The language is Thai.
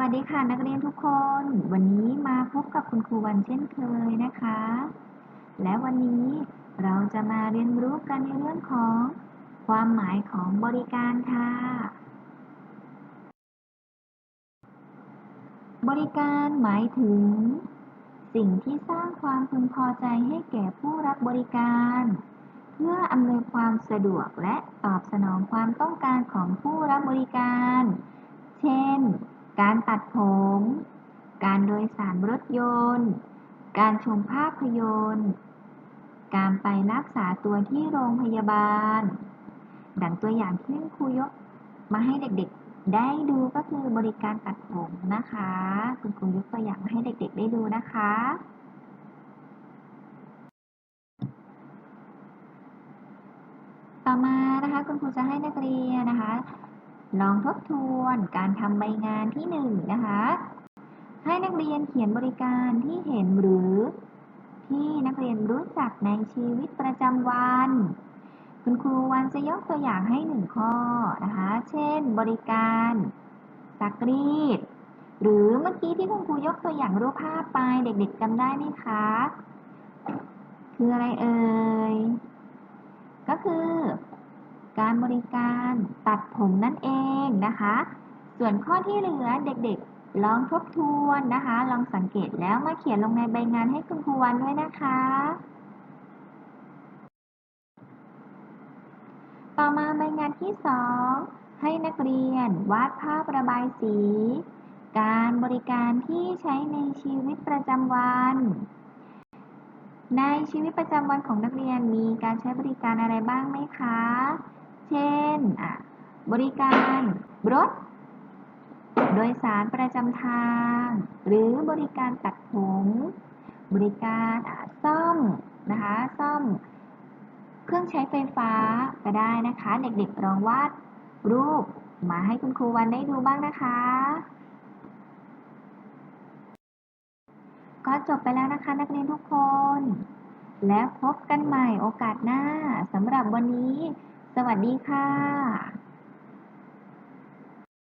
วัสดีค่ะนักเรียนทุกคน วันนี้มาพบกับคุณครูวันเช่นเคยนะคะ และวันนี้เราจะมาเรียนรู้กันในเรื่องของความหมายของบริการค่ะ บริการหมายถึง สิ่งที่สร้างความพึงพอใจให้แก่ผู้รับบริการ เพื่ออำนวยความสะดวกและตอบสนองความต้องการของผู้รับบริการ เช่น การตัดผม การโดยสารรถยนต์ การชมภาพยนตร์ การไปรักษาตัวที่โรงพยาบาล ดังตัวอย่างที่ครูยกมาให้เด็กๆ ได้ดูก็คือบริการตัดผมนะคะ คุณครูยกตัวอย่างมาให้เด็กๆ ได้ดูนะคะต่อมานะคะคุณครูจะให้นักเรียนนะคะ ลองทบทวนการทำใบงานที่หนึ่งนะคะ ให้นักเรียนเขียนบริการที่เห็นหรือ ที่นักเรียนรู้จักในชีวิตประจำวัน คุณครูวันจะยกตัวอย่างให้หนึ่งข้อนะคะ เช่น บริการซักรีด หรือเมื่อกี้ที่คุณครูยกตัวอย่างรูปภาพไปเด็กๆจำได้ไหมคะ คืออะไรเอ่ย ก็คือ การบริการตัดผมนั่นเองนะคะ ส่วนข้อที่เหลือเด็กๆ ลองทบทวนนะคะ ลองสังเกตแล้วมาเขียนลงในใบงานให้คุณครูวันด้วยนะคะ ต่อมาใบงานที่สองให้นักเรียนวาดภาพระบายสี การบริการที่ใช้ในชีวิตประจำวันในชีวิตประจำวันของนักเรียนมีการใช้บริการอะไรบ้างไหมคะ เช่น บริการรถ โดยสารประจำทาง หรือบริการตัดผม บริการซ่อมนะคะ ซ่อม เครื่องใช้ไฟฟ้าก็ได้นะคะ เด็กๆลองวาดรูปมาให้คุณครูวันได้ดูบ้างนะคะก็จบไปแล้วนะคะนักเรียนทุกคน แล้วพบกันใหม่โอกาสหน้าสำหรับวันนี้ สวัสดีค่ะ